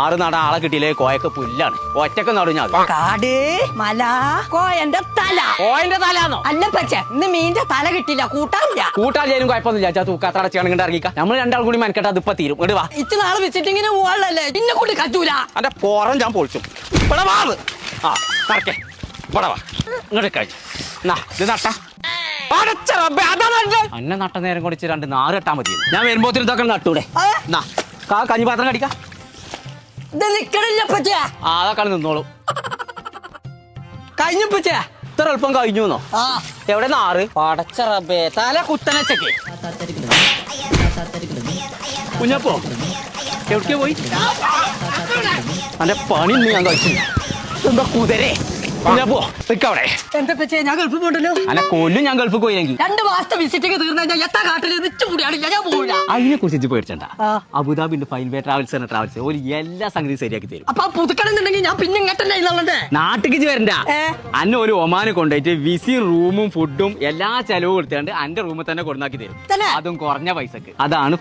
ആറ് നട ആളെ കിട്ടിയില്ലേ? കോയൊക്കെ പുല്ലാണ്. ഒറ്റയ്ക്ക് നടും ഞാൻ കാട് മല കോയന്റെ തല. കോയന്റെ തലാന്നോ അല്ല പച്ച ഇന്ന് മീന്റെ തല കിട്ടില്ല കൂട്ടാലും കുഴപ്പമൊന്നുമില്ല. ചാ തൂക്കാത്ത അടച്ചാണെങ്കിൽ ഇറങ്ങിക്കാം. നമ്മൾ രണ്ടാൾ കൂടി മനക്കെട്ട് അതിപ്പ തീരും. ഇടുവാ വാ. ഇച്ച് നാളെ വിസിറ്റിങ്ങിന് പോകാനല്ലേ ഇന്നെ കൂടി കറ്റൂല. അന്റെ പോറം ഞാൻ പൊളിച്ചു. ഇവിടെ വാ ആ നടക്കേ. ഇവിടെ വാ. ഇങ്ങോട്ട് കഴിച്ചു നാ ഇത് നട്ട. അടച്ച റബ്ബേ, അന്നെ നട്ട നേരം കൊടിച്ച് രണ്ട് നാറ് കെട്ടാൻ മതി ഞാൻ വരുമ്പോത്തിന് ഇതൊക്കെ നട്ടൂടെ. ആ, നാ കാ കഞ്ഞിപാത്രം കടിക്കാം. ഇത് നിക്കണില്ല പച്ച ആ അതൊക്കെ നിന്നോളൂ. കഴിഞ്ഞു പച്ച ഇത്ര എളുപ്പം കഴിഞ്ഞു എന്നോ? ആ. എവിടെ നാറ്? പടച്ച റബ്ബേ തല കുത്തനച്ചക്ക് കുഞ്ഞപ്പോ എവിടേക്ക് പോയി? അന്റെ പണി ഇന്ന് ഞാൻ കഴിച്ചു എന്താ കുതിരേ? നിക്കവിടെ. എന്താ പച്ച ഞാൻ ഗൾഫിൽ പോണ്ടല്ലോ? അന്നെ കൊല്ലും ഞാൻ ഗൾഫിൽ രണ്ട് മാസത്തെ വിസിറ്റിങ് തീർന്നു കഴിഞ്ഞാൽ എത്താ കാട്ടിൽ ഞാൻ പോവില്ല. അതിനെ കുറിച്ച് പേടിച്ചണ്ട. ആ. അബുദാബിന്റെ ഫൈൻവേ ട്രാവൽസ് എന്ന ട്രാവൽസ് ഒരു എല്ലാ സംഗതി ശരിയാക്കി തരും. അപ്പൊ പുതുക്കണമെന്നുണ്ടെങ്കിൽ ഞാൻ പിന്നെ ഇങ്ങോട്ടല്ലേ നാട്ടിക്ക് വരണ്ട? അന്നെ ഒരു ഒമാന് കൊണ്ടുപോയിട്ട് വിസി റൂമും ഫുഡും എല്ലാ ചെലവും കൊടുത്തുകൊണ്ട് അന്റെ റൂമിൽ തന്നെ കൊടുന്നാക്കി തരും? അതും കുറഞ്ഞ പൈസക്ക്. അതാണ്